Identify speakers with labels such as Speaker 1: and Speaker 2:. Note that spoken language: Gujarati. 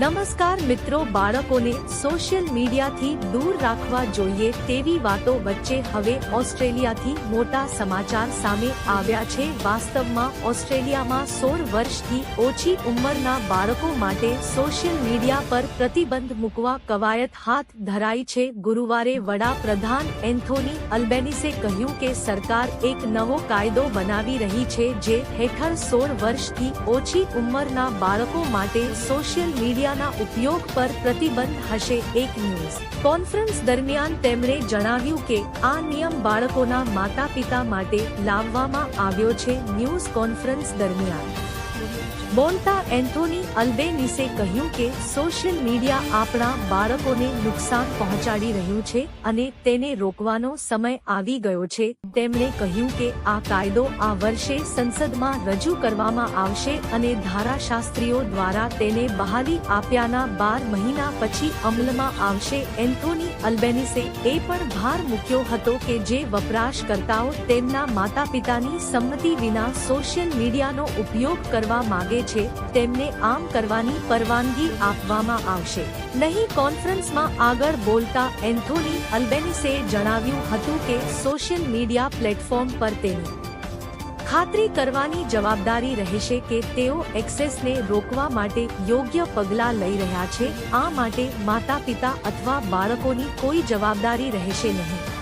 Speaker 1: નમસ્કાર મિત્રો, બાળકોને સોશિયલ મીડિયાથી દૂર રાખવા જોઈએ તેવી વાતો વચ્ચે હવે ઓસ્ટ્રેલિયાથી મોટા સમાચાર સામે આવ્યા છે. વાસ્તવમાં ઓસ્ટ્રેલિયામાં સોળ વર્ષથી ઓછી ઉંમરના બાળકો માટે સોશિયલ મીડિયા પર પ્રતિબંધ મૂકવા કવાયત હાથ ધરાઈ છે. ગુરુવારે વડાપ્રધાન એન્થોની અલ્બેનિસે કહ્યું કે સરકાર એક નવો કાયદો બનાવી રહી છે જે હેઠળ સોળ વર્ષથી ઓછી ઉંમરના બાળકો માટે સોશિયલ મીડિયાના ઉપયોગ પર પ્રતિબંધ હશે એક ન્યૂઝ. કોન્ફરન્સ દરમિયાન તેમણે જણાવ્યું કે આ નિયમ બાળકોના માતા પિતા માટે લાવવામાં આવ્યો છે ન્યૂઝ કોન્ફરન્સ દરમિયાન. બોલતા એન્થોની અલ્બેનિસે કહ્યું કે સોશિયલ મીડિયા આપણા બાળકોને નુકસાન પહોંચાડી રહ્યું છે અને તેને રોકવાનો સમય આવી ગયો છે. તેમણે કહ્યું કે આ કાયદો આ વર્ષે સંસદમાં રજૂ કરવામાં આવશે અને ધારાશાસ્ત્રીઓ દ્વારા તેને બહાલી આપ્યાના બાર મહિના પછી અમલમાં આવશે. એન્થોની અલ્બેનિસે એ પણ ભાર મૂક્યો હતો કે જે વપરાશકર્તાઓ તેમના માતા પિતાની સંમતિ વિના સોશિયલ મીડિયાનો ઉપયોગ કરવા માંગે છે, તેમને આમ કરવાની પરવાનગી આપવામાં આવશે. નહીં, કોન્ફરન્સમાં આગળ બોલતા એન્થોની અલ્બેનિસે જણાવ્યું હતું કે સોશિયલ મીડિયા પ્લેટફોર્મ પર તેની ખાતરી કરવાની જવાબદારી રહેશે કે તેઓ એક્સેસને રોકવા માટે યોગ્ય પગલાં લઈ રહ્યા છે. આ માટે માતા પિતા અથવા બાળકોની કોઈ જવાબદારી રહેશે નહીં.